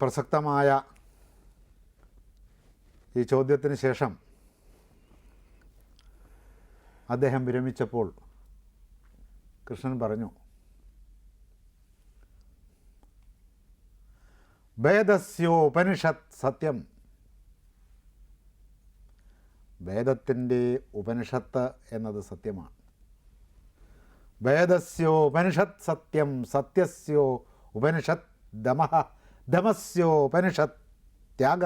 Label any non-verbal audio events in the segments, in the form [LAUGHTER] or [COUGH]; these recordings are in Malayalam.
പ്രസക്തമായ ഈ ചോദ്യത്തിന് ശേഷം അദ്ദേഹം വിരമിച്ചപ്പോൾ കൃഷ്ണൻ പറഞ്ഞു വേദസ്യോപനിഷത് സത്യം. വേദത്തിന്റെ ഉപനിഷത്ത് എന്നത് സത്യമാണ്. വേദസ്യോപനിഷത് സത്യം സത്യസ്യോ ഉപനിഷത് ദമഃ ദമസ്യോ ഉപനിഷത് ത്യാഗ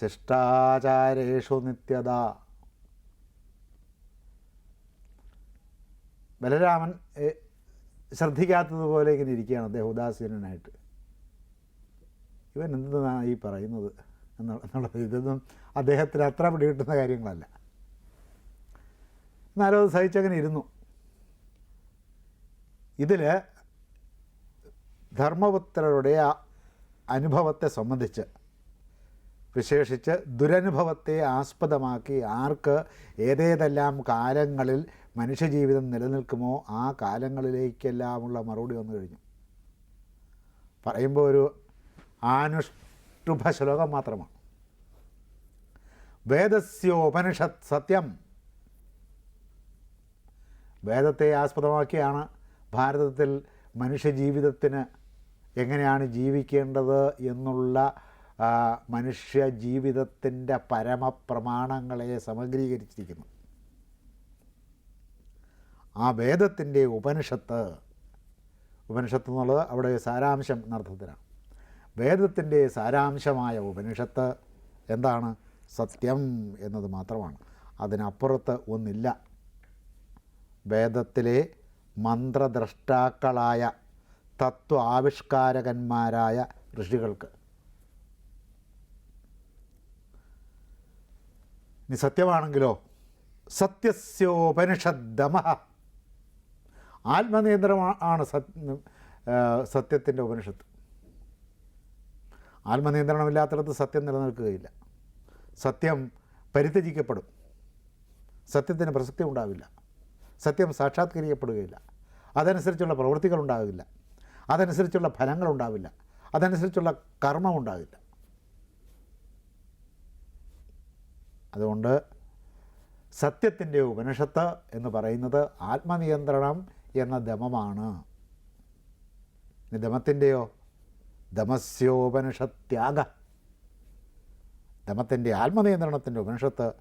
ശിഷ്ടാചാരേഷു നിത്യത ബലരാമൻ ശ്രദ്ധിക്കാത്തതുപോലെ ഇങ്ങനെ ഇരിക്കുകയാണ് അദ്ദേഹം ഉദാസീനനായിട്ട്. ഇവൻ എന്താണ് ഈ പറയുന്നത് എന്നുള്ള എന്നുള്ളത് ഇതൊന്നും അദ്ദേഹത്തിന് അത്ര പിടികിട്ടുന്ന കാര്യങ്ങളല്ല. എന്നാലും അത് സഹിച്ചങ്ങനെ ഇരുന്നു. ഇതിൽ ധർമ്മപുത്രരുടെ അനുഭവത്തെ സംബന്ധിച്ച് വിശേഷിച്ച് ദുരനുഭവത്തെ ആസ്പദമാക്കി ആർക്ക് ഏതേതെല്ലാം കാലങ്ങളിൽ മനുഷ്യജീവിതം നിലനിൽക്കുമോ ആ കാലങ്ങളിലേക്കെല്ലാമുള്ള മറുപടി വന്നു കഴിഞ്ഞു. പറയുമ്പോൾ ഒരു ആനുഷ്ടുഭ ശ്ലോകം മാത്രമാണ്. വേദസ്യോപനിഷത് സത്യം. വേദത്തെ ആസ്പദമാക്കിയാണ് ഭാരതത്തിൽ മനുഷ്യജീവിതത്തിന് എങ്ങനെയാണ് ജീവിക്കേണ്ടത് എന്നുള്ള മനുഷ്യ ജീവിതത്തിന്റെ പരമപ്രമാണങ്ങളെ സമഗ്രീകരിച്ചിരിക്കുന്നു. ആ വേദത്തിന്റെ ഉപനിഷത്ത് ഉപനിഷത്ത് എന്നുള്ളത് അവിടെ സാരാംശം എന്നർത്ഥത്തിലാണ്. വേദത്തിന്റെ സാരാംശമായ ഉപനിഷത്ത് എന്താണ്? സത്യം എന്നത് മാത്രമാണ്. അതിനപ്പുറത്ത് ഒന്നില്ല. വേദത്തിലെ മന്ത്രദ്രഷ്ടാക്കളായ തത്വ ആവിഷ്കാരകന്മാരായ ഋഷികൾക്ക്. ഇനി സത്യമാണെങ്കിലോ? സത്യസ്യോപനിഷദ്ദമ. ആത്മനിയന്ത്രണമാണ് സത് സത്യത്തിന്റെ ഉപനിഷത്ത്. ആത്മനിയന്ത്രണമില്ലാത്തടത്ത് സത്യം നിലനിൽക്കുകയില്ല. സത്യം പരിത്യജിക്കപ്പെടും. സത്യത്തിന് പ്രസക്തി ഉണ്ടാവില്ല സത്യം സാക്ഷാത്കരിക്കപ്പെടുകയില്ല. അതനുസരിച്ചുള്ള പ്രവൃത്തികൾ ഉണ്ടാകില്ല അതനുസരിച്ചുള്ള ഫലങ്ങൾ ഉണ്ടാവില്ല. അതനുസരിച്ചുള്ള കർമ്മം ഉണ്ടാവില്ല. അതുകൊണ്ട് സത്യത്തിന്റെ ഉപനിഷത്ത് എന്ന് പറയുന്നത് ആത്മനിയന്ത്രണം എന്ന ദമമാണ് ദമത്തിന്റെയോ ദമസ്യോപനിഷത്യാഗ ദമത്തിന്റെ ആത്മനിയന്ത്രണത്തിന്റെ ഉപനിഷത്ത്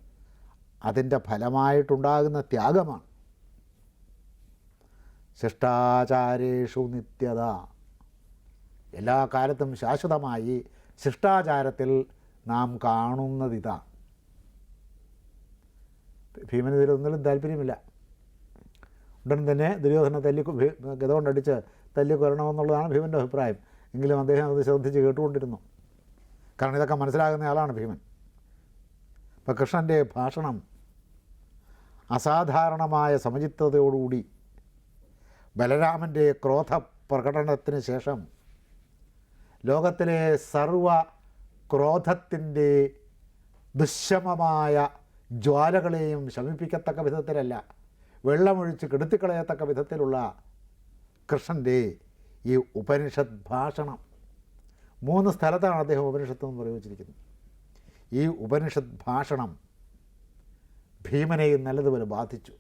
അതിന്റെ ഫലമായിട്ടുണ്ടാകുന്ന ത്യാഗമാണ്. ശിഷ്ടാചാരേഷു നിത്യത. എല്ലാ കാലത്തും ശാശ്വതമായി ശിഷ്ടാചാരത്തിൽ നാം കാണുന്നതിതാ. ഭീമന് ഇതിലൊന്നിലും താല്പര്യമില്ല. ഉടൻ തന്നെ ദുര്യോധന തല്ലി ഗത കൊണ്ടടിച്ച് തല്ലി കൊല്ലണമെന്നുള്ളതാണ് ഭീമന്റെ അഭിപ്രായം. എങ്കിലും അദ്ദേഹം അത് ശ്രദ്ധിച്ച് കേട്ടുകൊണ്ടിരുന്നു. കാരണം ഇതൊക്കെ മനസ്സിലാകുന്ന ആളാണ് ഭീമൻ. അപ്പം കൃഷ്ണന്റെ ഭാഷണം അസാധാരണമായ സമചിത്തതയോടുകൂടി ബലരാമന്റെ ക്രോധ പ്രകടനത്തിന് ശേഷം ലോകത്തിലെ സർവ ക്രോധത്തിന്റെ ദുശ്ശമമായ ജ്വാലകളെയും ശമിപ്പിക്കത്തക്ക വിധത്തിലല്ല വെള്ളമൊഴിച്ച് കെടുത്തിക്കളയത്തക്ക വിധത്തിലുള്ള കൃഷ്ണന്റെ ഈ ഉപനിഷത് ഭാഷണം. മൂന്ന് സ്ഥലത്താണ് അദ്ദേഹം ഉപനിഷത്ത് എന്ന് പ്രയോഗിച്ചിരിക്കുന്നത്. ഈ ഉപനിഷത് ഭാഷണം ഭീമനെയും നല്ലതുപോലെ ബാധിച്ചു.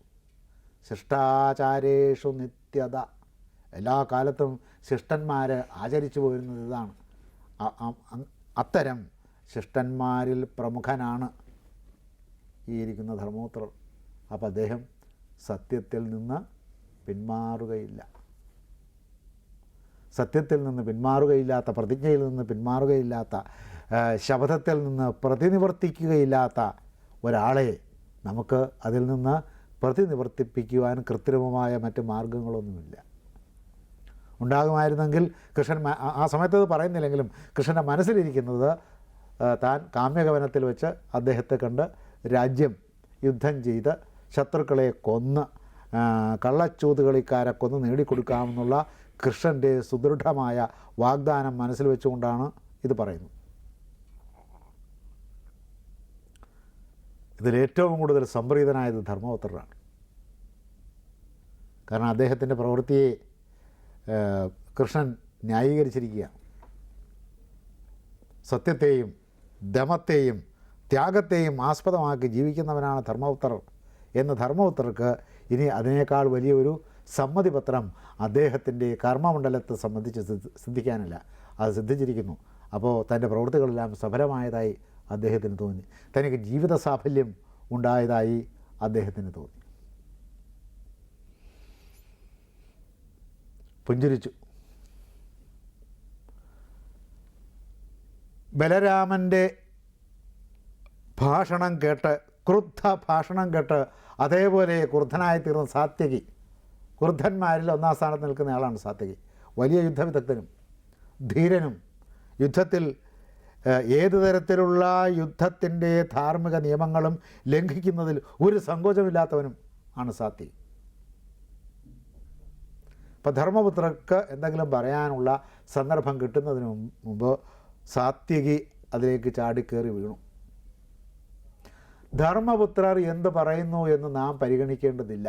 ശിഷ്ടാചാരേഷു നിത്യത എല്ലാ കാലത്തും ശിഷ്ടന്മാർ ആചരിച്ചു പോരുന്നത് ഇതാണ്. അത്തരം ശിഷ്ടന്മാരിൽ പ്രമുഖനാണ് ഈ ഇരിക്കുന്ന ധർമ്മപുത്രർ. അപ്പോൾ അദ്ദേഹം സത്യത്തിൽ നിന്ന് പിന്മാറുകയില്ല. സത്യത്തിൽ നിന്ന് പിന്മാറുകയില്ലാത്ത പ്രതിജ്ഞയിൽ നിന്ന് പിന്മാറുകയില്ലാത്ത ശബ്ദത്തിൽ നിന്ന് പ്രതിനിവർത്തിക്കുകയില്ലാത്ത ഒരാളെ നമുക്ക് അതിൽ നിന്ന് പ്രതിനിവർത്തിപ്പിക്കുവാൻ കൃത്രിമമായ മറ്റ് മാർഗങ്ങളൊന്നുമില്ല. ഉണ്ടാകുമായിരുന്നെങ്കിൽ കൃഷ്ണൻ ആ- സമയത്ത് അത് പറയുന്നില്ലെങ്കിലും കൃഷ്ണന്റെ മനസ്സിലിരിക്കുന്നത് താൻ കാമ്യകവനത്തിൽ വെച്ച് അദ്ദേഹത്തെ കണ്ട് രാജ്യം യുദ്ധം ചെയ്ത് ശത്രുക്കളെ കൊന്ന് കള്ളച്ചൂതുകളിക്കാരെ കൊന്ന് നേടിക്കൊടുക്കാമെന്നുള്ള കൃഷ്ണന്റെ സുദൃഢമായ വാഗ്ദാനം മനസ്സിൽ വെച്ചുകൊണ്ടാണ് ഇത് പറയുന്നത്. ഇതിലേറ്റവും കൂടുതൽ സംപ്രീതനായത് ധർമ്മപുത്രനാണ്. കാരണം അദ്ദേഹത്തിന്റെ പ്രവൃത്തിയെ കൃഷ്ണൻ ന്യായീകരിച്ചിരിക്കുകയാണ്. സത്യത്തെയും ദമത്തെയും ത്യാഗത്തെയും ആസ്പദമാക്കി ജീവിക്കുന്നവനാണ് ധർമ്മപുത്രർ. എന്ന ധർമ്മപുത്രർക്ക് ഇനി അതിനേക്കാൾ വലിയൊരു സമ്മതിപത്രം അദ്ദേഹത്തിന്റെ കർമ്മമണ്ഡലത്തെ സംബന്ധിച്ച് സിദ്ധ- സിദ്ധിക്കാനില്ല. അത് സിദ്ധിച്ചിരിക്കുന്നു. അപ്പോൾ തന്റെ പ്രവൃത്തികളെല്ലാം സഫലമായതായി അദ്ദേഹത്തിന് തോന്നി. തനിക്ക് ജീവിത സാഫല്യം ഉണ്ടായതായി അദ്ദേഹത്തിന് തോന്നി. പുഞ്ചിരിച്ചു. ബലരാമന്റെ ഭാഷണം കേട്ട് ക്രുദ്ധ ഭാഷണം കേട്ട് അതേപോലെ ക്രുദ്ധനായി തീർന്ന സാത്യകി. ക്രുദ്ധന്മാരിൽ ഒന്നാം സ്ഥാനത്ത് നിൽക്കുന്ന ആളാണ് സാത്യകി. വലിയ യുദ്ധവിദഗ്ധനും ധീരനും. യുദ്ധത്തിൽ ഏത് തരത്തിലുള്ള യുദ്ധത്തിന്റെ ധാർമ്മിക നിയമങ്ങളും ലംഘിക്കുന്നതിൽ ഒരു സങ്കോചമില്ലാത്തവനും ആണ് സാത്വികി അപ്പം ധർമ്മപുത്രർക്ക് എന്തെങ്കിലും പറയാനുള്ള സന്ദർഭം കിട്ടുന്നതിന് മുമ്പ് സാത്യകി അതിലേക്ക് ചാടിക്കേറി വീണു. ധർമ്മപുത്രർ എന്ത് പറയുന്നു എന്ന് നാം പരിഗണിക്കേണ്ടതില്ല.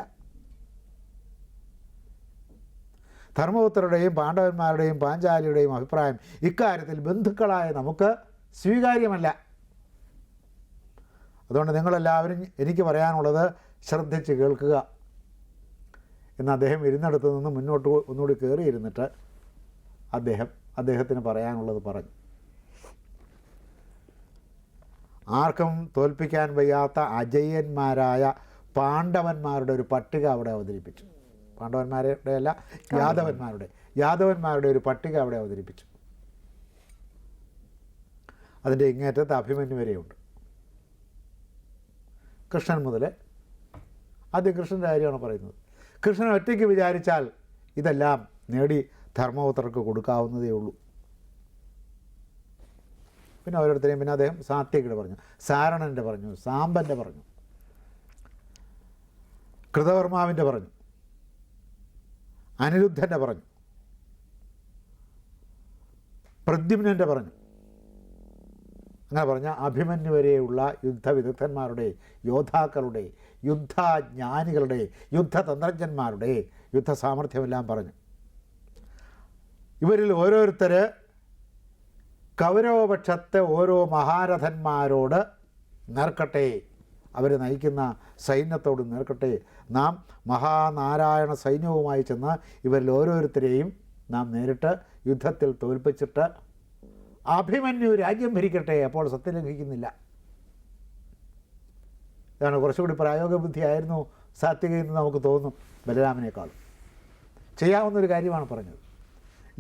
ധർമ്മപുത്രരുടെയും പാണ്ഡവന്മാരുടെയും പാഞ്ചാലിയുടെയും അഭിപ്രായം ഇക്കാര്യത്തിൽ ബന്ധുക്കളായ നമുക്ക് സ്വീകാര്യമല്ല. അതുകൊണ്ട് നിങ്ങളെല്ലാവരും എനിക്ക് പറയാനുള്ളത് ശ്രദ്ധിച്ച് കേൾക്കുക. എന്ന് അദ്ദേഹം ഇരുന്നിടത്ത് നിന്ന് മുന്നോട്ട് ഒന്നുകൂടി കയറിയിരുന്നിട്ട് അദ്ദേഹം അദ്ദേഹത്തിന് പറയാനുള്ളത് പറഞ്ഞു. ആർക്കും തോൽപ്പിക്കാൻ വയ്യാത്ത അജയ്യന്മാരായ പാണ്ഡവന്മാരുടെ ഒരു പട്ടിക അവിടെ അവതരിപ്പിച്ചു. പാണ്ഡവന്മാരുടെ അല്ല യാദവന്മാരുടെ യാദവന്മാരുടെ ഒരു പട്ടിക അവിടെ അവതരിപ്പിച്ചു. അതിന്റെ ഇങ്ങേറ്റത്ത് അഭിമന്യു വരെയുണ്ട്. കൃഷ്ണൻ മുതൽ ആദ്യം കൃഷ്ണന്റെ കാര്യമാണ് പറയുന്നത്. കൃഷ്ണൻ ഒറ്റയ്ക്ക് വിചാരിച്ചാൽ ഇതെല്ലാം നേടി ധർമ്മപുത്രർക്ക് കൊടുക്കാവുന്നതേ ഉള്ളൂ. പിന്നെ ഓരോരുത്തരെയും പിന്നെ അദ്ദേഹം സാത്യകിടെ പറഞ്ഞു സാരണന്റെ പറഞ്ഞു സാമ്പന്റെ പറഞ്ഞു കൃതവർമാവിന്റെ പറഞ്ഞു അനിരുദ്ധന്റെ പറഞ്ഞു പ്രദ്യുമ്നന്റെ പറഞ്ഞു. അങ്ങനെ പറഞ്ഞ അഭിമന്യു വരെയുള്ള യുദ്ധവിദഗ്ധന്മാരുടെ യോദ്ധാക്കളുടെ യുദ്ധജ്ഞാനികളുടെ യുദ്ധതന്ത്രജ്ഞന്മാരുടെ യുദ്ധ സാമർഥ്യമെല്ലാം പറഞ്ഞു. ഇവരിൽ ഓരോരുത്തർ കൗരവപക്ഷത്തെ ഓരോ മഹാരഥന്മാരോട് നേർക്കട്ടെ അവർ നയിക്കുന്ന സൈന്യത്തോട് നേർക്കട്ടെ നാം മഹാനാരായണ സൈന്യവുമായി ചെന്ന് ഇവരിൽ ഓരോരുത്തരെയും നാം നേരിട്ട് യുദ്ധത്തിൽ തോൽപ്പിച്ചിട്ട് അഭിമന്യു രാജ്യം ഭരിക്കട്ടെ. അപ്പോൾ സത്യം ലംഘിക്കുന്നില്ല. ഇതാണ് കുറച്ചുകൂടി പ്രായോഗിക ബുദ്ധിയായിരുന്നു സാത്വികയെന്ന് നമുക്ക് തോന്നും ബലരാമനേക്കാളും. ചെയ്യാവുന്നൊരു കാര്യമാണ് പറഞ്ഞത്.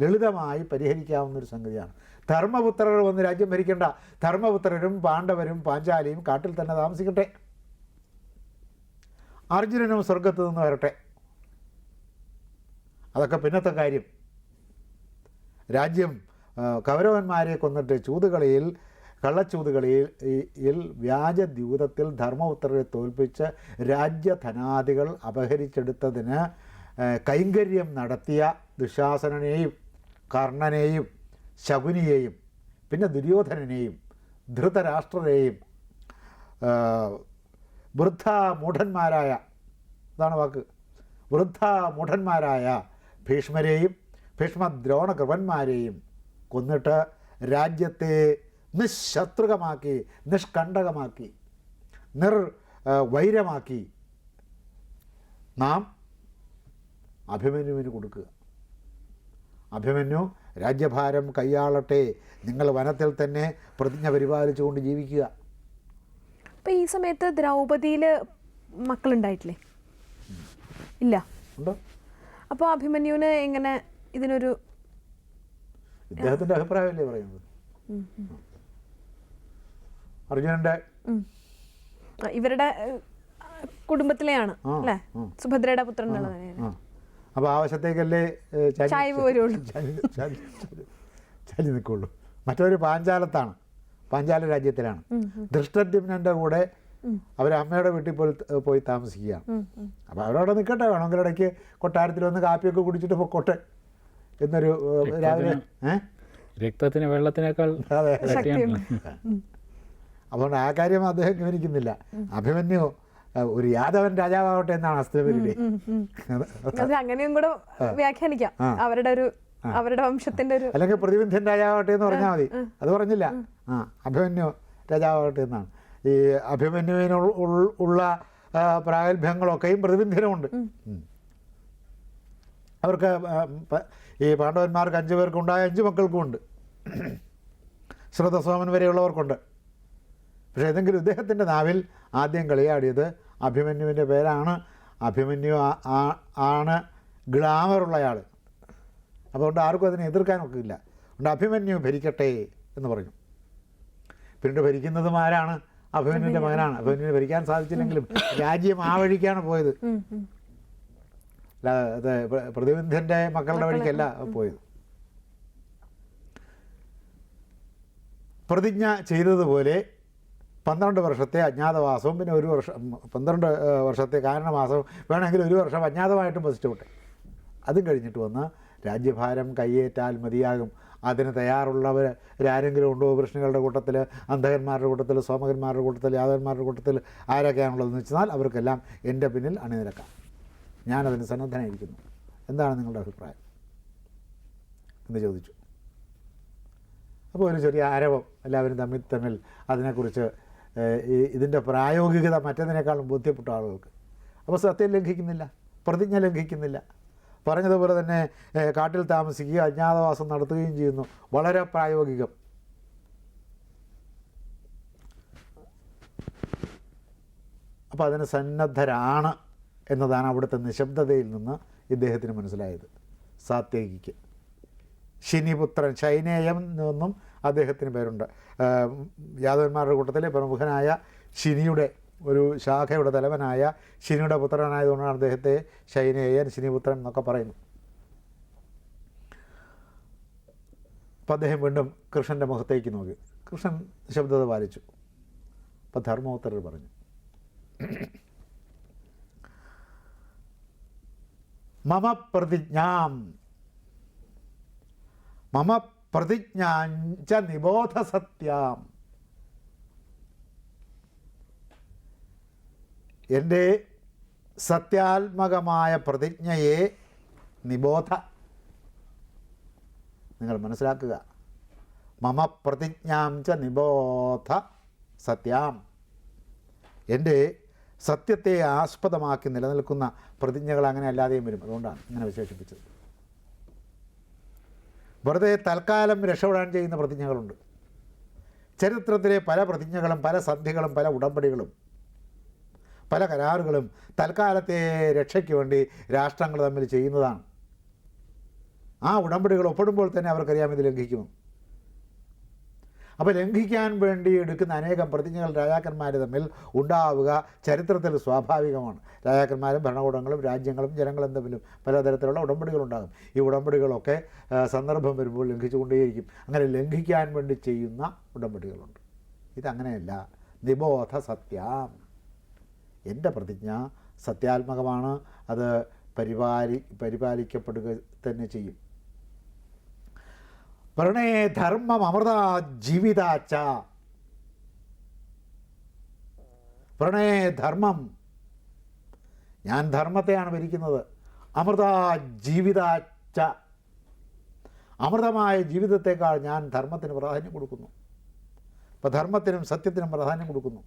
ലളിതമായി പരിഹരിക്കാവുന്നൊരു സംഗതിയാണ്. ധർമ്മപുത്രർ വന്ന് രാജ്യം ഭരിക്കേണ്ട. ധർമ്മപുത്രരും പാണ്ഡവരും പാഞ്ചാലിയും കാട്ടിൽ തന്നെ താമസിക്കട്ടെ. അർജുനനും സ്വർഗത്ത് നിന്ന് വരട്ടെ. അതൊക്കെ പിന്നത്തെ കാര്യം. രാജ്യം കൗരവന്മാരെ കൊന്നിട്ട് ചൂതുകളിയിൽ കള്ളച്ചൂതുകളിയിൽ വ്യാജ ദ്യൂതത്തിൽ ധർമ്മ ധർമ്മപുത്രരെ തോൽപ്പിച്ച് രാജ്യധനാദികൾ അപഹരിച്ചെടുത്തതിന് കൈങ്കര്യം നടത്തിയ ദുശാസനനെയും കർണനെയും ശകുനിയെയും പിന്നെ ദുര്യോധനനെയും ധൃതരാഷ്ട്രരെയും വൃദ്ധാമൂഢന്മാരായ അതാണ് വാക്ക് വൃദ്ധ മൂഢന്മാരായ ഭീഷ്മരെയും ഭീഷ്മദ്രോണകൃപന്മാരെയും കൊന്നിട്ട് രാജ്യത്തെ നിശത്രുകമാക്കി നിഷ്കണ്ടകമാക്കി നിർ വൈരമാക്കി നാം അഭിമന്യുവിന് കൊടുക്കുക. അഭിമന്യു രാജ്യഭാരം കൈയാളട്ടെ നിങ്ങൾ വനത്തിൽ തന്നെ പ്രതിജ്ഞ പരിപാലിച്ചുകൊണ്ട് ജീവിക്കുക. അപ്പം ഈ സമയത്ത് ദ്രൗപതിയിൽ മക്കളുണ്ടായിട്ടില്ലേ? ഇല്ല. ഉണ്ടോ? അപ്പോൾ അഭിമന്യുവിന് എങ്ങനെ ഇതിനൊരു ഇദ്ദേഹത്തിന്റെ അഭിപ്രായമല്ലേ പറയുന്നത്? ആ, ഇവരുടെ കുടുംബത്തിലെയാണ് അല്ലേ? സുഭദ്രയുടെ പുത്രൻ അപ്പൊ അപ്പോൾ ആവശ്യത്തേക്കല്ലേ ചലി ചായ്വ് വരുള്ളൂ. നിൽക്കുള്ളൂ. മറ്റൊരു പാഞ്ചാലത്താണ്. പാഞ്ചാല രാജ്യത്തിലാണ്. ദൃഷ്ടദ്യുമ്നന്റെ കൂടെ അവർ അമ്മയുടെ വീട്ടിൽ പോയി പോയി താമസിക്കുകയാണ്. അപ്പോൾ അവരവിടെ നിൽക്കട്ടെ. വേണമെങ്കിൽ ഇടയ്ക്ക് കൊട്ടാരത്തിൽ വന്ന് കാപ്പിയൊക്കെ കുടിച്ചിട്ട് പൊക്കോട്ടെ എന്നൊരു രാവിലെ ഏഹ് രക്തത്തിന് വെള്ളത്തിനേക്കാൾ അതെ. അതുകൊണ്ട് ആ കാര്യം അദ്ദേഹം ഗവനിക്കുന്നില്ല അഭിമന്യു ഒരു യാദവൻ രാജാവാകട്ടെ എന്നാണ് ഉം. അങ്ങനെയും കൂടെ വ്യാഖ്യാനിക്കാം. അവരുടെ ഒരു അവരുടെ വംശത്തിന്റെ ഒരു അല്ലെങ്കിൽ പ്രതിബന്ധൻ രാജാവട്ടെ എന്ന് പറഞ്ഞാൽ മതി. അത് പറഞ്ഞില്ല. ആ. അഭിമന്യു രാജാവട്ടെ എന്നാണ്. ഈ അഭിമന്യുവിന് ഉള്ള പ്രാഗൽഭ്യങ്ങളൊക്കെയും പ്രതിബന്ധനമുണ്ട്. അവർക്ക് ഈ പാണ്ഡവന്മാർക്ക് അഞ്ചു പേർക്കുണ്ടായ അഞ്ച് മക്കൾക്കും ഉണ്ട് [CLEARS THROAT] ശ്രുതസോമൻ വരെയുള്ളവർക്കുണ്ട്. പക്ഷേ ഏതെങ്കിലും ഇദ്ദേഹത്തിന്റെ നാവിൽ ആദ്യം കളിയാടിയത് അഭിമന്യുവിന്റെ പേരാണ്. അഭിമന്യു ആണ് ഗ്ലാമറുള്ളയാൾ അതുകൊണ്ട് ആർക്കും അതിനെ എതിർക്കാനൊക്കെ ഇല്ല. അതുകൊണ്ട് അഭിമന്യു ഭരിക്കട്ടെ എന്ന് പറഞ്ഞു. പിന്നീട് ഭരിക്കുന്നതും ആരാണ്? അഭിമന്യുവിന്റെ മകനാണ്. അഭിമന്യുവിനെ ഭരിക്കാൻ സാധിച്ചില്ലെങ്കിലും രാജ്യം ആ വഴിക്കാണ് പോയത്. അത് പ്രതിബന്ധന്റെ മക്കളുടെ വഴിക്കല്ല പോയത്. പ്രതിജ്ഞ ചെയ്തതുപോലെ പന്ത്രണ്ട് വർഷത്തെ അജ്ഞാതവാസവും പിന്നെ ഒരു വർഷം പന്ത്രണ്ട് വർഷത്തെ കാരണമാസവും വേണമെങ്കിൽ ഒരു വർഷം അജ്ഞാതമായിട്ടും വസിച്ചു വിട്ടെ അതും കഴിഞ്ഞിട്ട് വന്ന് രാജ്യഭാരം കയ്യേറ്റാൽ മതിയാകും. അതിന് തയ്യാറുള്ളവർ ആരെങ്കിലും ഉണ്ടോ കൃഷ്ണികളുടെ കൂട്ടത്തിൽ അന്ധകന്മാരുടെ കൂട്ടത്തിൽ സോമകന്മാരുടെ കൂട്ടത്തിൽ യാദവന്മാരുടെ കൂട്ടത്തിൽ ആരൊക്കെയാണുള്ളതെന്ന് വെച്ചാൽ അവർക്കെല്ലാം എന്റെ പിന്നിൽ അണിനിരക്കാം. ഞാനതിന് സന്നദ്ധനായിരിക്കുന്നു. എന്താണ് നിങ്ങളുടെ അഭിപ്രായം? എന്ന് ചോദിച്ചു. അപ്പോൾ ഒരു ചെറിയ ആരവം എല്ലാവരും തമ്മിൽ തമ്മിൽ അതിനെക്കുറിച്ച് ഇതിന്റെ പ്രായോഗികത മറ്റതിനേക്കാളും ബോധ്യപ്പെട്ട ആളുകൾക്ക്. അപ്പോൾ സത്യം ലംഘിക്കുന്നില്ല പ്രതിജ്ഞ ലംഘിക്കുന്നില്ല. പറഞ്ഞതുപോലെ തന്നെ കാട്ടിൽ താമസിക്കുകയും അജ്ഞാതവാസം നടത്തുകയും ചെയ്യുന്നു. വളരെ പ്രായോഗികം. അപ്പോൾ അതിന് സന്നദ്ധരാണ് എന്നതാണ് അവിടുത്തെ നിശബ്ദതയിൽ നിന്ന് ഇദ്ദേഹത്തിന് മനസ്സിലായത്. സാത്യേകിക്ക് ശനിപുത്രൻ ശൈനേയം എന്നും അദ്ദേഹത്തിന് പേരുണ്ട്. യാദവന്മാരുടെ കൂട്ടത്തിലെ പ്രമുഖനായ ശിനിയുടെ ഒരു ശാഖയുടെ തലവനായ ശിനിയുടെ പുത്രനായതുകൊണ്ടാണ് അദ്ദേഹത്തെ ശൈനേയൻ ശിനിപുത്രൻ എന്നൊക്കെ പറയുന്നു അപ്പം അദ്ദേഹം വീണ്ടും കൃഷ്ണന്റെ മുഖത്തേക്ക് നോക്കി. കൃഷ്ണൻ നിശബ്ദത പാലിച്ചു. അപ്പം ധർമ്മോത്തരർ പറഞ്ഞു മമ പ്രതിജ്ഞാം മമ പ്രതിജ്ഞാഞ്ച നിബോധ സത്യാം എന്റെ സത്യാത്മകമായ പ്രതിജ്ഞയെ നിബോധ. നിങ്ങൾ മനസ്സിലാക്കുക. മമ പ്രതിജ്ഞാം ച നിബോധ സത്യാം എന്റെ സത്യത്തെ ആസ്പദമാക്കി നിലനിൽക്കുന്ന പ്രതിജ്ഞകൾ അങ്ങനെ അല്ലാതെയും വരും. അതുകൊണ്ടാണ് ഇങ്ങനെ വിശേഷിപ്പിച്ചത്. വെറുതെ തൽക്കാലം രക്ഷപ്പെടാൻ ചെയ്യുന്ന പ്രതിജ്ഞകളുണ്ട്. ചരിത്രത്തിലെ പല പ്രതിജ്ഞകളും പല സന്ധികളും പല ഉടമ്പടികളും പല കരാറുകളും തൽക്കാലത്തെ രക്ഷയ്ക്ക് വേണ്ടി രാഷ്ട്രങ്ങൾ തമ്മിൽ ചെയ്യുന്നതാണ്. ആ ഉടമ്പടികൾ ഒപ്പിടുമ്പോൾ തന്നെ അവർക്കറിയാം ഇത് ലംഘിക്കുമെന്ന്. അപ്പോൾ ലംഘിക്കാൻ വേണ്ടി എടുക്കുന്ന അനേകം പ്രതിജ്ഞകൾ രാജാക്കന്മാർ തമ്മിൽ ഉണ്ടാവുക ചരിത്രത്തിൽ സ്വാഭാവികമാണ്. രാജാക്കന്മാരും ഭരണകൂടങ്ങളും രാജ്യങ്ങളും ജനങ്ങളും തമ്മിലും പലതരത്തിലുള്ള ഉടമ്പടികളുണ്ടാകും. ഈ ഉടമ്പടികളൊക്കെ സന്ദർഭം വരുമ്പോൾ ലംഘിച്ചുകൊണ്ടേയിരിക്കും. അങ്ങനെ ലംഘിക്കാൻ വേണ്ടി ചെയ്യുന്ന ഉടമ്പടികളുണ്ട്. ഇതങ്ങനെയല്ല. നിബോധ സത്യം. എന്റെ പ്രതിജ്ഞ സത്യാത്മകമാണ്. അത് പരിപാലി പരിപാലിക്കപ്പെടുക തന്നെ ചെയ്യും. പ്രണേ ധർമ്മം അമൃത ജീവിതാച്ച പ്രണേ ധർമ്മം. ഞാൻ ധർമ്മത്തെയാണ് ഭരിക്കുന്നത്. അമൃത ജീവിതാച്ച അമൃതമായ ജീവിതത്തെക്കാൾ ഞാൻ ധർമ്മത്തിന് പ്രാധാന്യം കൊടുക്കുന്നു. അപ്പോൾ ധർമ്മത്തിനും സത്യത്തിനും പ്രാധാന്യം കൊടുക്കുന്നു.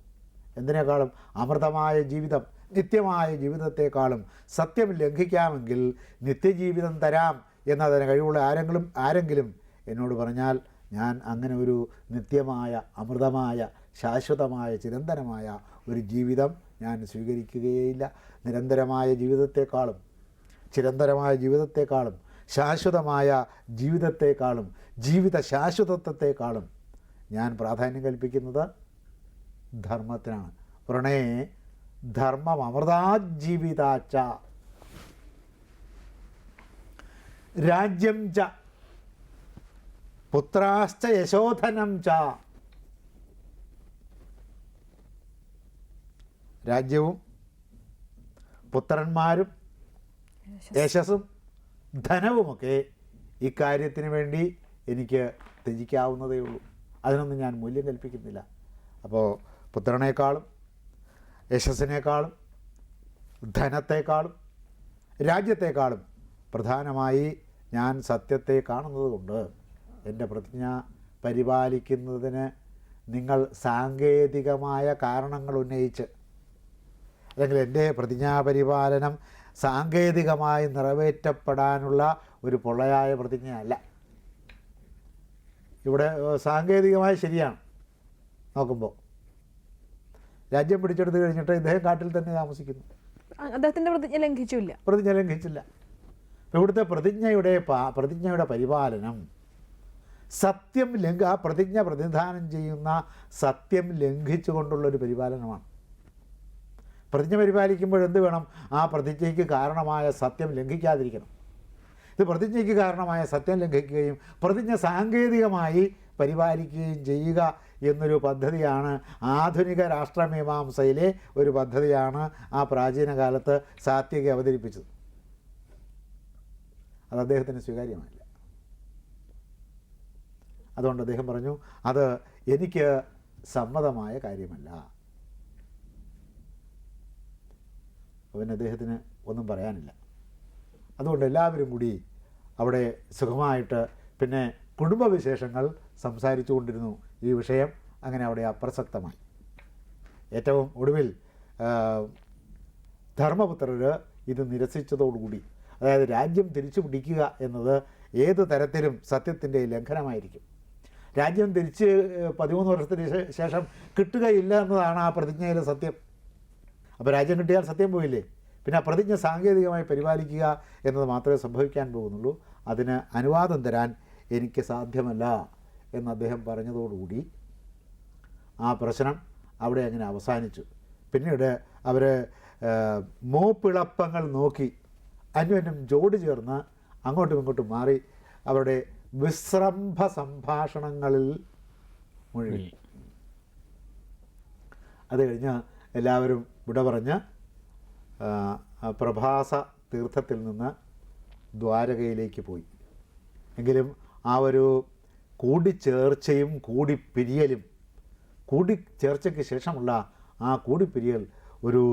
എന്തിനേക്കാളും? അമൃതമായ ജീവിതം നിത്യമായ ജീവിതത്തെക്കാളും സത്യം ലംഘിക്കാമെങ്കിൽ നിത്യജീവിതം തരാം എന്നതിന് കഴിവുള്ള ആരെങ്കിലും ആരെങ്കിലും എന്നോട് പറഞ്ഞാൽ ഞാൻ അങ്ങനെ ഒരു നിത്യമായ അമൃതമായ ശാശ്വതമായ ചിരന്തനമായ ഒരു ജീവിതം ഞാൻ സ്വീകരിക്കുകയില്ല. നിരന്തരമായ ജീവിതത്തെക്കാളും ചിരന്തരമായ ജീവിതത്തെക്കാളും ശാശ്വതമായ ജീവിതത്തെക്കാളും ജീവിത ശാശ്വതത്വത്തെക്കാളും ഞാൻ പ്രാധാന്യം കൽപ്പിക്കുന്നത് ധർമ്മത്തിനാണ്. പ്രണേ ധർമ്മം അമൃതാജീവിതാച്ച രാജ്യം ച പുത്രാശ്ച യശോധനം ച. രാജ്യവും പുത്രന്മാരും യശസ്സും ധനവുമൊക്കെ ഇക്കാര്യത്തിന് വേണ്ടി എനിക്ക് ത്യജിക്കാവുന്നതേ ഉള്ളൂ. അതിനൊന്നും ഞാൻ മൂല്യം കൽപ്പിക്കുന്നില്ല. അപ്പോൾ പുത്രനേക്കാളും യശസ്സിനേക്കാളും ധനത്തെക്കാളും രാജ്യത്തെക്കാളും പ്രധാനമായി ഞാൻ സത്യത്തെ കാണുന്നത് കൊണ്ട് എന്റെ പ്രതിജ്ഞ പരിപാലിക്കുന്നതിന് നിങ്ങൾ സാങ്കേതികമായ കാരണങ്ങൾ ഉന്നയിച്ച് അല്ലെങ്കിൽ എന്റെ പ്രതിജ്ഞാപരിപാലനം സാങ്കേതികമായി നിറവേറ്റപ്പെടാനുള്ള ഒരു പൊള്ളയായ പ്രതിജ്ഞയല്ല. ഇവിടെ സാങ്കേതികമായി ശരിയാണ്. നോക്കുമ്പോൾ രാജ്യം പിടിച്ചെടുത്ത് കഴിഞ്ഞിട്ട് ഇദ്ദേഹം കാട്ടിൽ തന്നെ താമസിക്കുന്നു. അദ്ദേഹത്തിന്റെ പ്രതിജ്ഞ ലംഘിച്ചില്ല. പ്രതിജ്ഞ ലംഘിച്ചില്ല. ഇവിടുത്തെ പ്രതിജ്ഞയുടെ പ്രതിജ്ഞയുടെ പരിപാലനം സത്യം ലംഘ ആ പ്രതിജ്ഞ പ്രതിനിധാനം ചെയ്യുന്ന സത്യം ലംഘിച്ചുകൊണ്ടുള്ള ഒരു പരിപാലനമാണ്. പ്രതിജ്ഞ പരിപാലിക്കുമ്പോൾ എന്ത് വേണം? ആ പ്രതിജ്ഞയ്ക്ക് കാരണമായ സത്യം ലംഘിക്കാതിരിക്കണം. ഇത് പ്രതിജ്ഞയ്ക്ക് കാരണമായ സത്യം ലംഘിക്കുകയും പ്രതിജ്ഞ സാങ്കേതികമായി പരിപാലിക്കുകയും ചെയ്യുക എന്നൊരു പദ്ധതിയാണ് ആധുനിക രാഷ്ട്രമീമാംസയിലെ ഒരു പദ്ധതിയാണ് ആ പ്രാചീന കാലത്ത് അവതരിപ്പിച്ചത്. അത് അദ്ദേഹത്തിന് സ്വീകാര്യമായില്ല. അതുകൊണ്ട് അദ്ദേഹം പറഞ്ഞു അത് എനിക്ക് സമ്മതമായ കാര്യമല്ല. അവൻ അദ്ദേഹത്തിന് ഒന്നും പറയാനില്ല. അതുകൊണ്ട് എല്ലാവരും കൂടി അവിടെ സുഖമായിട്ട് പിന്നെ കുടുംബവിശേഷങ്ങൾ സംസാരിച്ചു കൊണ്ടിരുന്നു ഈ വിഷയം. അങ്ങനെ അവിടെ അപ്രസക്തമായി. ഏറ്റവും ഒടുവിൽ ധർമ്മപുത്രർ ഇത് നിരസിച്ചതോടുകൂടി അതായത് രാജ്യം തിരിച്ചു പിടിക്കുക എന്നത് ഏത് തരത്തിലും സത്യത്തിന്റെ ലംഘനമായിരിക്കും. രാജ്യം തിരിച്ച് പതിമൂന്ന് വർഷത്തിന് ശേഷം കിട്ടുകയില്ല എന്നതാണ് ആ പ്രതിജ്ഞയിലെ സത്യം. അപ്പോൾ രാജ്യം കിട്ടിയാൽ സത്യം പോയില്ലേ? പിന്നെ ആ പ്രതിജ്ഞ സാങ്കേതികമായി പരിപാലിക്കുക എന്നത് മാത്രമേ സംഭവിക്കാൻ പോകുന്നുള്ളൂ. അതിന് അനുവാദം തരാൻ എനിക്ക് സാധ്യമല്ല എന്ന് അദ്ദേഹം പറഞ്ഞതോടുകൂടി ആ പ്രശ്നം അവിടെ അങ്ങനെ അവസാനിച്ചു. പിന്നീട് അവർ മോപ്പിളപ്പങ്ങൾ നോക്കി അന്യോന്യം ജോഡി ചേർന്ന് അങ്ങോട്ടും ഇങ്ങോട്ടും മാറി അവരുടെ വിശ്രംഭ സംഭാഷണങ്ങളിൽ മുഴുകി. അത് കഴിഞ്ഞ് എല്ലാവരും വിട പറഞ്ഞ് പ്രഭാസ തീർത്ഥത്തിൽ നിന്ന് ദ്വാരകയിലേക്ക് പോയി. എങ്കിലും ആ ഒരു കൂടിച്ചേർച്ചയും കൂടിപ്പിരിയലും കൂടിച്ചേർച്ചയ്ക്ക് ശേഷമുള്ള ആ കൂടിപ്പിരിയൽ ഒരു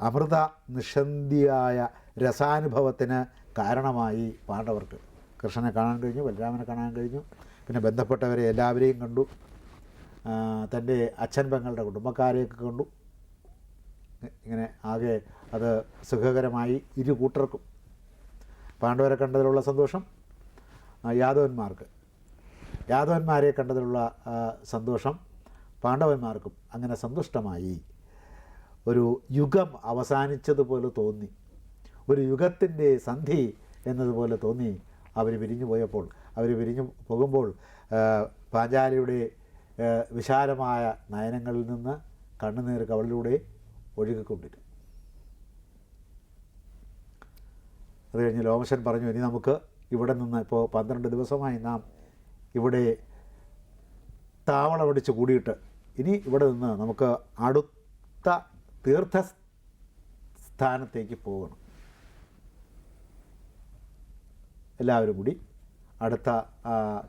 അമൃത നിഷന്ധിയായ രസാനുഭവത്തിന് കാരണമായി പാണ്ഡവർക്ക്. കൃഷ്ണനെ കാണാൻ കഴിഞ്ഞു ബലരാമനെ കാണാൻ കഴിഞ്ഞു. പിന്നെ ബന്ധപ്പെട്ടവരെ എല്ലാവരെയും കണ്ടു. തന്റെ അച്ഛൻ പെങ്ങളുടെ കുടുംബക്കാരെയൊക്കെ കണ്ടു. ഇങ്ങനെ ആകെ അത് സുഖകരമായി ഇരു കൂട്ടർക്കും. പാണ്ഡവരെ കണ്ടതിലുള്ള സന്തോഷം യാദവന്മാർക്ക്. യാദവന്മാരെ കണ്ടതിലുള്ള സന്തോഷം പാണ്ഡവന്മാർക്കും അങ്ങനെ സന്തുഷ്ടമായി. ഒരു യുഗം അവസാനിച്ചതുപോലെ തോന്നി. ഒരു യുഗത്തിന്റെ സന്ധി എന്നതുപോലെ തോന്നി. അവർ പിരിഞ്ഞു പോയപ്പോൾ അവർ പിരിഞ്ഞു പോകുമ്പോൾ പാഞ്ചാലിയുടെ വിശാലമായ നയനങ്ങളിൽ നിന്ന് കണ്ണുനീർ കവളിലൂടെ ഒഴുകിക്കൊണ്ടിരുന്നു. അത് കഴിഞ്ഞ് ലോമശൻ പറഞ്ഞു ഇനി നമുക്ക് ഇവിടെ നിന്ന് ഇപ്പോൾ പന്ത്രണ്ട് ദിവസമായി നാം ഇവിടെ താവളമടിച്ച് കൂടിയിട്ട് ഇനി ഇവിടെ നിന്ന് നമുക്ക് അടുത്ത തീർത്ഥ സ്ഥാനത്തേക്ക് പോകണം. എല്ലാവരും കൂടി അടുത്ത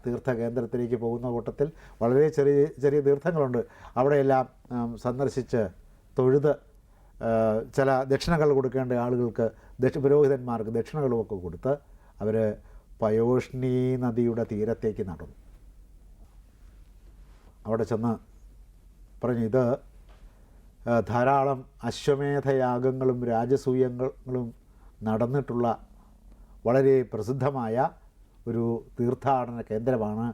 തീർത്ഥ കേന്ദ്രത്തിലേക്ക് പോകുന്ന കൂട്ടത്തിൽ വളരെ ചെറിയ ചെറിയ തീർത്ഥങ്ങളുണ്ട്. അവിടെയെല്ലാം സന്ദർശിച്ച് തൊഴുത് ചില ദക്ഷിണകൾ കൊടുക്കേണ്ട ആളുകൾക്ക് ദക്ഷ പുരോഹിതന്മാർക്ക് ദക്ഷിണകളുമൊക്കെ കൊടുത്ത് അവർ പയോഷ്ണി നദിയുടെ തീരത്തേക്ക് നടന്നു. അവിടെ ചെന്ന് പറഞ്ഞു ഇത് ധാരാളം അശ്വമേധയാഗങ്ങളും രാജസൂയങ്ങളും നടന്നിട്ടുള്ള വളരെ പ്രസിദ്ധമായ ഒരു തീർത്ഥാടന കേന്ദ്രമാണ്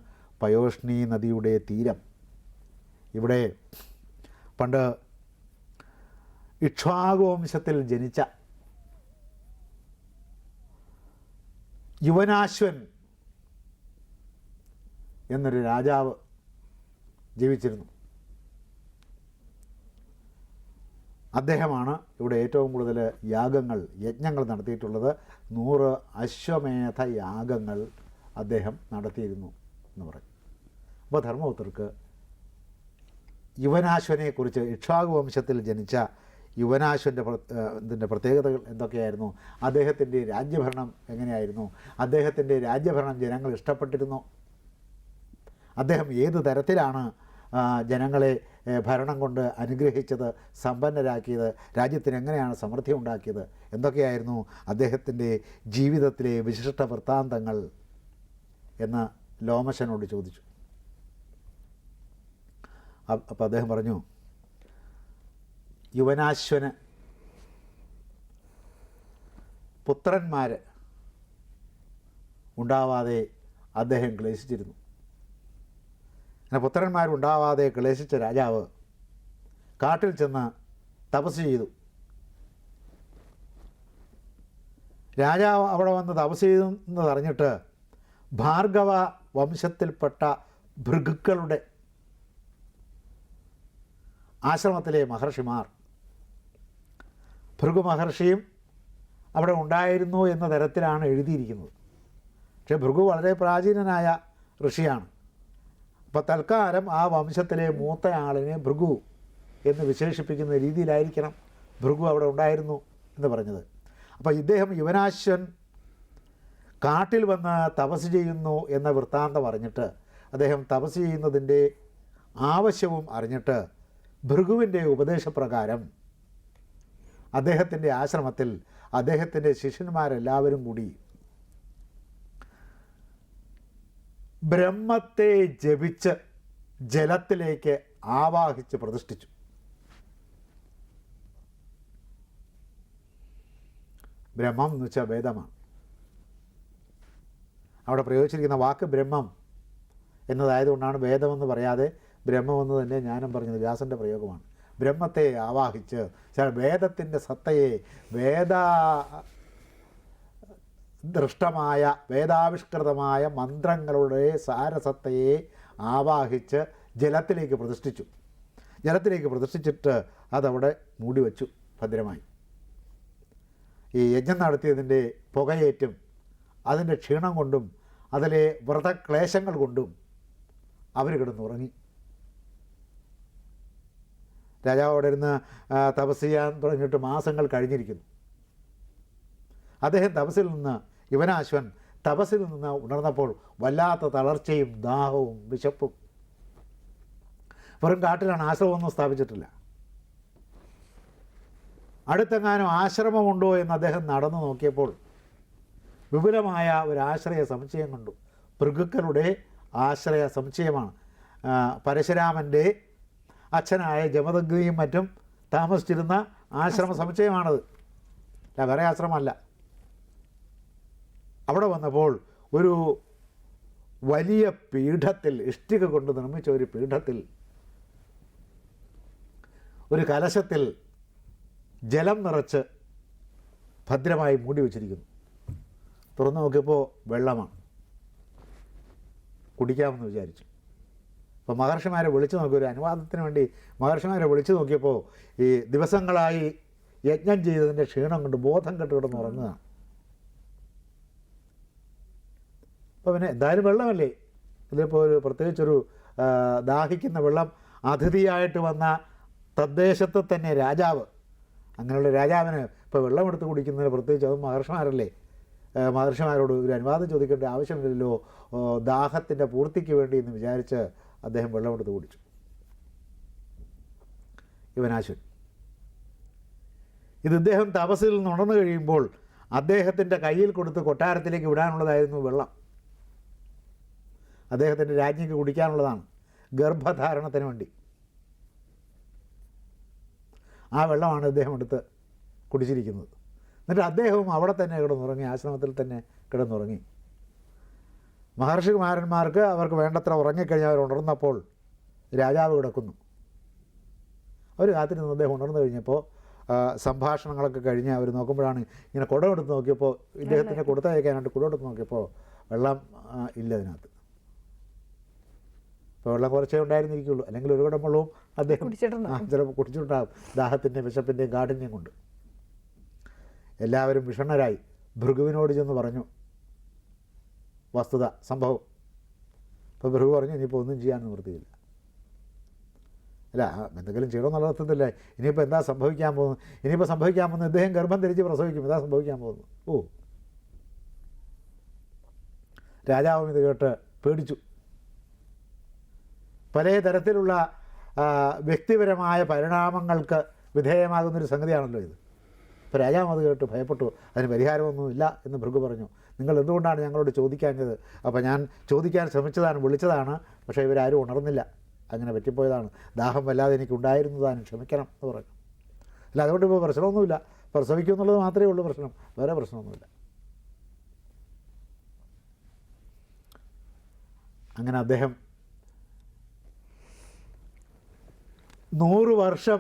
പയോഷ്ണി നദിയുടെ തീരം. ഇവിടെ പണ്ട് ഇക്ഷ്വാകുവംശത്തിൽ ജനിച്ച യുവനാശ്വൻ എന്നൊരു രാജാവ് ജീവിച്ചിരുന്നു. അദ്ദേഹമാണ് ഇവിടെ ഏറ്റവും കൂടുതൽ യാഗങ്ങൾ യജ്ഞങ്ങൾ നടത്തിയിട്ടുള്ളത്. നൂറ് അശ്വമേധ യാഗങ്ങൾ അദ്ദേഹം നടത്തിയിരുന്നു എന്ന് പറയും. അപ്പോൾ ധർമ്മപുത്രർക്ക് യുവനാശ്വനെക്കുറിച്ച് ഇക്ഷാഗു വംശത്തിൽ ജനിച്ച യുവനാശ്വന്റെ ഇതിന്റെ പ്രത്യേകതകൾ എന്തൊക്കെയായിരുന്നു? അദ്ദേഹത്തിന്റെ രാജ്യഭരണം എങ്ങനെയായിരുന്നു? അദ്ദേഹത്തിന്റെ രാജ്യഭരണം ജനങ്ങൾ ഇഷ്ടപ്പെട്ടിരുന്നു? അദ്ദേഹം ഏത് തരത്തിലാണ് ജനങ്ങളെ ഭരണം കൊണ്ട് അനുഗ്രഹിച്ചത് സമ്പന്നരാക്കിയത് രാജ്യത്തിന് എങ്ങനെയാണ് സമൃദ്ധി ഉണ്ടാക്കിയത്? എന്തൊക്കെയായിരുന്നു അദ്ദേഹത്തിന്റെ ജീവിതത്തിലെ വിശിഷ്ട വൃത്താന്തങ്ങൾ? എന്ന് ലോമശനോട് ചോദിച്ചു. അപ്പോൾ അദ്ദേഹം പറഞ്ഞു യുവനാശ്വന് പുത്രന്മാർ ഉണ്ടാവാതെ അദ്ദേഹം ക്ലേശിച്ചിരുന്നു. അങ്ങനെ പുത്രന്മാരുണ്ടാവാതെ ക്ലേശിച്ച രാജാവ് കാട്ടിൽ ചെന്ന് തപസ് ചെയ്തു. രാജാവ് അവിടെ വന്ന് തപസ് ചെയ്തെന്നറിഞ്ഞിട്ട് ഭാർഗവ വംശത്തിൽപ്പെട്ട ഭൃഗുക്കളുടെ ആശ്രമത്തിലെ മഹർഷിമാർ ഭൃഗു മഹർഷിയും അവിടെ ഉണ്ടായിരുന്നു എന്ന തരത്തിലാണ് എഴുതിയിരിക്കുന്നത്. പക്ഷേ ഭൃഗു വളരെ പ്രാചീനനായ ഋഷിയാണ്. അപ്പോൾ തൽക്കാലം ആ വംശത്തിലെ മൂത്ത ആളിനെ ഭൃഗു എന്ന് വിശേഷിപ്പിക്കുന്ന രീതിയിലായിരിക്കണം ഭൃഗു അവിടെ ഉണ്ടായിരുന്നു എന്ന് പറഞ്ഞത്. അപ്പോൾ ഇദ്ദേഹം യുവനാശ്വൻ കാട്ടിൽ വന്ന് തപസ് ചെയ്യുന്നു എന്ന വൃത്താന്തം അറിഞ്ഞിട്ട് അദ്ദേഹം തപസ് ചെയ്യുന്നതിന്റെ ആവശ്യവും അറിഞ്ഞിട്ട് ഭൃഗുവിന്റെ ഉപദേശപ്രകാരം അദ്ദേഹത്തിന്റെ ആശ്രമത്തിൽ അദ്ദേഹത്തിന്റെ ശിഷ്യന്മാരെല്ലാവരും കൂടി ബ്രഹ്മത്തെ ജപിച്ച് ജലത്തിലേക്ക് ആവാഹിച്ച് പ്രതിഷ്ഠിച്ചു. ബ്രഹ്മം എന്ന് വെച്ചാൽ വേദമാണ്. അവിടെ പ്രയോഗിച്ചിരിക്കുന്ന വാക്ക് ബ്രഹ്മം എന്നതായതുകൊണ്ടാണ് വേദമെന്ന് പറയാതെ ബ്രഹ്മമെന്ന് തന്നെ ജ്ഞാനം പറഞ്ഞത് വ്യാസന്റെ പ്രയോഗമാണ്. ബ്രഹ്മത്തെ ആവാഹിച്ച് വേദത്തിന്റെ സത്തയെ വേദ ദൃഷ്ടമായ വേദാവിഷ്കൃതമായ മന്ത്രങ്ങളുടെ സാരസത്തയെ ആവാഹിച്ച് ജലത്തിലേക്ക് പ്രതിഷ്ഠിച്ചു. ജലത്തിലേക്ക് പ്രതിഷ്ഠിച്ചിട്ട് അതവിടെ മൂടി വച്ചു ഭദ്രമായി. ഈ യജ്ഞം നടത്തിയതിന്റെ പുകയേറ്റും അതിന്റെ ക്ഷീണം കൊണ്ടും അതിലെ വ്രതക്ലേശങ്ങൾ കൊണ്ടും അവർ കിടന്നുറങ്ങി. രാജാവ് അവിടെ ഇരുന്ന് തപസ് ചെയ്യാൻ തുടങ്ങിയിട്ട് മാസങ്ങൾ കഴിഞ്ഞിരിക്കുന്നു. അദ്ദേഹം തപസ്സിൽ നിന്ന് യുവനാശ്വൻ തപസ്സിൽ നിന്ന് ഉണർന്നപ്പോൾ വല്ലാത്ത തളർച്ചയും ദാഹവും വിശപ്പും. വെറും കാട്ടിലാണ് ആശ്രമമൊന്നും സ്ഥാപിച്ചിട്ടില്ല. അടുത്തെങ്ങാനും ആശ്രമമുണ്ടോ എന്ന് അദ്ദേഹം നടന്നു നോക്കിയപ്പോൾ വിപുലമായ ഒരു ആശ്രയ സമുച്ചയം കണ്ടു. ഭൃഗുക്കളുടെ ആശ്രയ സമുച്ചയമാണ്. പരശുരാമന്റെ അച്ഛനായ ജമദഗ്നിയും മറ്റും താമസിച്ചിരുന്ന ആശ്രമ സമുച്ചയമാണത്. വേറെ ആശ്രമമല്ല. അവിടെ വന്നപ്പോൾ ഒരു വലിയ പീഠത്തിൽ ഇഷ്ടിക കൊണ്ട് നിർമ്മിച്ച ഒരു പീഠത്തിൽ ഒരു കലശത്തിൽ ജലം നിറച്ച് ഭദ്രമായി മൂടി വച്ചിരിക്കുന്നു. തുറന്നു നോക്കിയപ്പോൾ വെള്ളമാണ്. കുടിക്കാമെന്ന് വിചാരിച്ചു. അപ്പോൾ മഹർഷിമാരെ വിളിച്ചു നോക്കി ഒരു അനുവാദത്തിന് വേണ്ടി മഹർഷിമാരെ വിളിച്ചു നോക്കിയപ്പോൾ ഈ ദിവസങ്ങളായി യജ്ഞം ചെയ്തതിന്റെ ക്ഷീണം കൊണ്ട് ബോധം കെട്ട് കിടന്ന് ഉറങ്ങുകയാണ്. അപ്പോൾ പിന്നെ എന്തായാലും വെള്ളമല്ലേ? ഇതിലിപ്പോൾ ഒരു പ്രത്യേകിച്ചൊരു ദാഹിക്കുന്ന വെള്ളം അതിഥിയായിട്ട് വന്ന തദ്ദേശത്ത് തന്നെ രാജാവ്. അങ്ങനെയുള്ള രാജാവിന് ഇപ്പോൾ വെള്ളം എടുത്ത് കുടിക്കുന്നതിന് പ്രത്യേകിച്ച് അത് മഹർഷിമാരല്ലേ? മഹർഷിമാരോട് ഒരു അനുവാദം ചോദിക്കേണ്ട ആവശ്യമില്ലല്ലോ. ദാഹത്തിന്റെ പൂർത്തിക്ക് വേണ്ടി എന്ന് വിചാരിച്ച് അദ്ദേഹം വെള്ളം എടുത്ത് കുടിച്ചു. ഇവനാശ്വൻ ഇത് ഇദ്ദേഹം തപസ്സിൽ നിന്ന് ഉണർന്നു കഴിയുമ്പോൾ അദ്ദേഹത്തിന്റെ കയ്യിൽ കൊടുത്ത് കൊട്ടാരത്തിലേക്ക് വിടാനുള്ളതായിരുന്നു വെള്ളം. അദ്ദേഹത്തിന്റെ രാജ്ഞിക്ക് കുടിക്കാനുള്ളതാണ് ഗർഭധാരണത്തിന് വേണ്ടി. ആ വെള്ളമാണ് അദ്ദേഹം എടുത്ത് കുടിച്ചിരിക്കുന്നത്. എന്നിട്ട് അദ്ദേഹവും അവിടെ തന്നെ കിടന്നുറങ്ങി ആശ്രമത്തിൽ തന്നെ കിടന്നുറങ്ങി. മഹർഷികുമാരന്മാർക്ക് അവർക്ക് വേണ്ടത്ര ഉറങ്ങിക്കഴിഞ്ഞ് അവർ ഉണർന്നപ്പോൾ രാജാവ് കിടക്കുന്നു. അവർ കാത്തിരുന്ന് അദ്ദേഹം ഉണർന്നു കഴിഞ്ഞപ്പോൾ സംഭാഷണങ്ങളൊക്കെ കഴിഞ്ഞ് അവർ നോക്കുമ്പോഴാണ് ഇങ്ങനെ കുടമെടുത്ത് നോക്കിയപ്പോൾ ഇദ്ദേഹത്തിന്റെ കൊടുത്തയക്കാനായിട്ട് കുടമെടുത്ത് നോക്കിയപ്പോൾ വെള്ളം ഇല്ല അതിനകത്ത്. ഇപ്പോൾ വെള്ളം കുറച്ചേ ഉണ്ടായിരുന്നിരിക്കുള്ളൂ. അല്ലെങ്കിൽ ഒരു കുടം വെള്ളവും അദ്ദേഹം ചിലപ്പോൾ കുടിച്ചിട്ടുണ്ടാകും ദാഹത്തിന്റെയും വിശപ്പിന്റെയും കാഠിന്യം കൊണ്ട്. എല്ലാവരും വിഷണ്ണരായി. ഭൃഗുവിനോട് ചെന്ന് പറഞ്ഞു വസ്തുത സംഭവം. അപ്പോൾ ഭൃഗു പറഞ്ഞു ഇനിയിപ്പോൾ ഒന്നും ചെയ്യാൻ നിവൃത്തിയില്ല. അല്ല എന്തെങ്കിലും ചെയ്യണമെന്നുള്ള അർത്ഥത്തില്ല ഇനിയിപ്പോൾ എന്താ സംഭവിക്കാൻ പോകുന്നത്? ഇനിയിപ്പോൾ സംഭവിക്കാൻ പോകുന്നത് ഇദ്ദേഹം ഗർഭം ധരിച്ച് പ്രസവിക്കും. എന്താ സംഭവിക്കാൻ പോകുന്നത്? ഓ. രാജാവും ഇത് കേട്ട് പേടിച്ചു. പല തരത്തിലുള്ള വ്യക്തിപരമായ പരിണാമങ്ങൾക്ക് വിധേയമാകുന്നൊരു സംഗതിയാണല്ലോ ഇത്. അപ്പോൾ രാജാവ് അത് കേട്ട് ഭയപ്പെട്ടു അതിന് പരിഹാരമൊന്നുമില്ല എന്ന് ഭൃഗു പറഞ്ഞു. നിങ്ങൾ എന്തുകൊണ്ടാണ് ഞങ്ങളോട് ചോദിക്കാഞ്ഞത്? അപ്പോൾ ഞാൻ ചോദിക്കാൻ ശ്രമിച്ചതാണ് വിളിച്ചതാണ് പക്ഷേ ഇവരാരും ഉണർന്നില്ല. അങ്ങനെ പറ്റിപ്പോയതാണ്. ദാഹം വല്ലാതെ എനിക്ക് ഉണ്ടായിരുന്നതാണ് ക്ഷമിക്കണം എന്ന് പറഞ്ഞു. അല്ല അതുകൊണ്ട് ഇപ്പോൾ പ്രശ്നമൊന്നുമില്ല. പ്രസവിക്കും എന്നുള്ളത് മാത്രമേ ഉള്ളൂ പ്രശ്നം. വേറെ പ്രശ്നമൊന്നുമില്ല. അങ്ങനെ അദ്ദേഹം നൂറ് വർഷം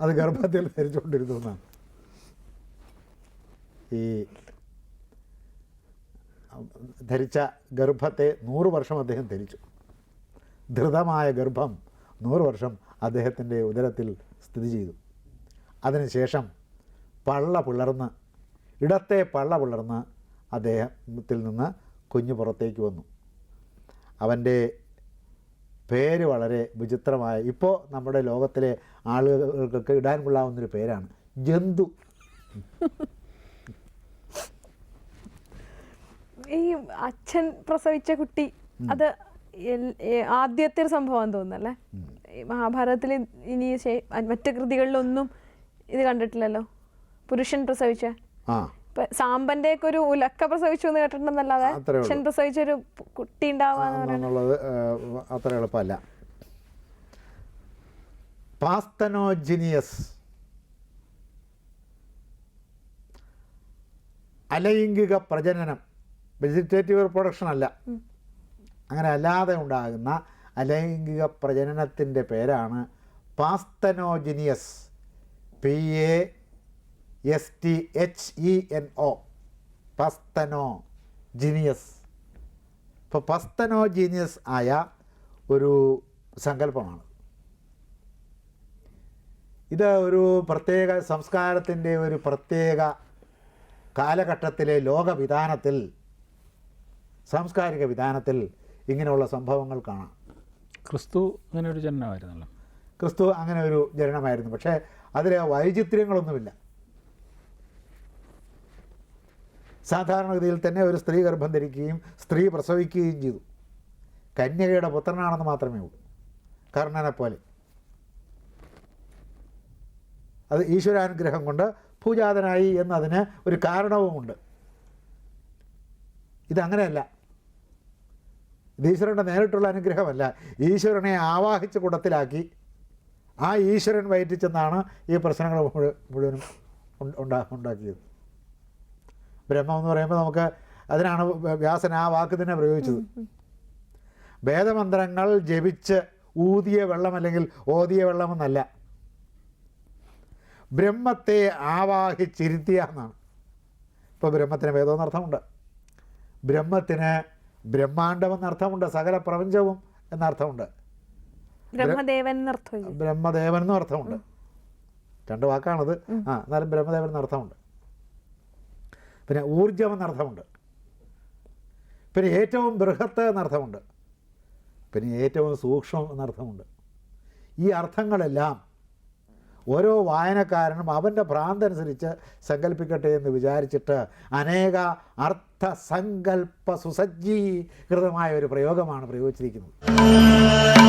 അത് ഗർഭത്തിൽ ധരിച്ചുകൊണ്ടിരുന്നു എന്നാണ്. ഈ ധരിച്ച ഗർഭത്തെ നൂറ് വർഷം അദ്ദേഹം ധരിച്ചു. ധൃതമായ ഗർഭം നൂറ് വർഷം അദ്ദേഹത്തിന്റെ ഉദരത്തിൽ സ്ഥിതി ചെയ്തു. അതിനുശേഷം പള്ള പിളർന്ന് ഇടത്തെ പള്ള പിളർന്ന് അദ്ദേഹത്തിൽ നിന്ന് കുഞ്ഞു പുറത്തേക്ക് വന്നു. അവന്റെ പേര് വളരെ വിചിത്രമായ ഇപ്പോൾ നമ്മുടെ ലോകത്തിലെ ആളുകൾക്കൊക്കെ ഇടാൻ കൊള്ളാവുന്നൊരു പേരാണ് ജന്തു. ഈ അച്ഛൻ പ്രസവിച്ച കുട്ടി അത് ആദ്യത്തെ ഒരു സംഭവം തോന്നുന്നല്ലേ മഹാഭാരതത്തിൽ ഇനി മറ്റു കൃതികളിലൊന്നും ഇത് കണ്ടിട്ടില്ലല്ലോ? പുരുഷൻ പ്രസവിച്ച സാമ്പന്റെ ഒക്കെ ഒരു ഉലക്ക പ്രസവിച്ചു എന്ന് കേട്ടിട്ടുണ്ടെന്നല്ലാതെ. അച്ഛൻ പ്രസവിച്ച ഒരു കുട്ടി ഉണ്ടാവാന്നുള്ളത് അത്ര എളുപ്പമല്ല. പാസ്തനോജിനിയസ്. അലൈംഗിക പ്രജനനം. വെജിറ്റേറ്റീവ് പ്രൊഡക്ഷൻ അല്ല. അങ്ങനെ അല്ലാതെ ഉണ്ടാകുന്ന അലൈംഗിക പ്രജനനത്തിന്റെ പേരാണ് parthenogenesis. P A S T H E N O parthenogenesis ഇപ്പോൾ പസ്തനോ ജീനിയസ് ആയ ഒരു സങ്കല്പമാണ്. ഇത് ഒരു പ്രത്യേക സംസ്കാരത്തിന്റെ ഒരു പ്രത്യേക കാലഘട്ടത്തിലെ ലോകവിധാനത്തിൽ സാംസ്കാരിക വിധാനത്തിൽ ഇങ്ങനെയുള്ള സംഭവങ്ങൾ കാണാം. ക്രിസ്തു അങ്ങനെ ഒരു ജനനമായിരുന്നല്ലോ. ക്രിസ്തു അങ്ങനെ ഒരു ജനനമായിരുന്നു. പക്ഷേ അതിലെ വൈചിത്ര്യങ്ങളൊന്നുമില്ല. സാധാരണഗതിയിൽ തന്നെ ഒരു സ്ത്രീ ഗർഭം ധരിക്കുകയും സ്ത്രീ പ്രസവിക്കുകയും ചെയ്തു. കന്യകയുടെ പുത്രനാണെന്ന് മാത്രമേ ഉള്ളൂ. കർണനെ പോലെ. അത് ഈശ്വരാനുഗ്രഹം കൊണ്ട് പൂജാതനായി എന്നതിന് ഒരു കാരണവുമുണ്ട്. ഇതങ്ങനെയല്ല. ഇത് ഈശ്വരന്റെ നേരിട്ടുള്ള അനുഗ്രഹമല്ല. ഈശ്വരനെ ആവാഹിച്ച് കുടത്തിലാക്കി ആ ഈശ്വരൻ വയറ്റിച്ചെന്നാണ് ഈ പ്രശ്നങ്ങൾ മുഴു- മുഴുവനും ഉണ്ടാ ഉണ്ടാക്കിയത്. ബ്രഹ്മം എന്ന് പറയുമ്പോൾ നമുക്ക് അതിനാണ് വ്യാസൻ ആ വാക്ക് തന്നെ പ്രയോഗിച്ചത്. വേദമന്ത്രങ്ങൾ ജപിച്ച് ഊതിയ വെള്ളം അല്ലെങ്കിൽ ഓതിയ വെള്ളമെന്നല്ല. ബ്രഹ്മത്തെ ആവാഹിച്ചിരുത്തിയ എന്നാണ് ഇപ്പോൾ ബ്രഹ്മത്തിന് വേദം എന്നർത്ഥമുണ്ട് ബ്രഹ്മത്തിന് ബ്രഹ്മാണ്ടം എന്നർത്ഥമുണ്ട് സകല പ്രപഞ്ചവും എന്നർത്ഥമുണ്ട്. ബ്രഹ്മദേവൻ ബ്രഹ്മദേവൻ എന്നും അർത്ഥമുണ്ട് രണ്ട് വാക്കാണത്. ആ എന്നാലും ബ്രഹ്മദേവൻ എന്നർത്ഥമുണ്ട്. പിന്നെ ഊർജം എന്നർത്ഥമുണ്ട്. പിന്നെ ഏറ്റവും ബൃഹത്ത് എന്നർത്ഥമുണ്ട്. പിന്നെ ഏറ്റവും സൂക്ഷ്മം എന്നർത്ഥമുണ്ട്. ഈ അർത്ഥങ്ങളെല്ലാം ഓരോ വായനക്കാരനും അവന്റെ ഭ്രാന്തനുസരിച്ച് സങ്കല്പിക്കട്ടെ എന്ന് വിചാരിച്ചിട്ട് അനേക അർത്ഥ അർത്ഥസങ്കല്പ സുസജ്ജീകൃതമായ ഒരു പ്രയോഗമാണ് പ്രയോഗിച്ചിരിക്കുന്നത്.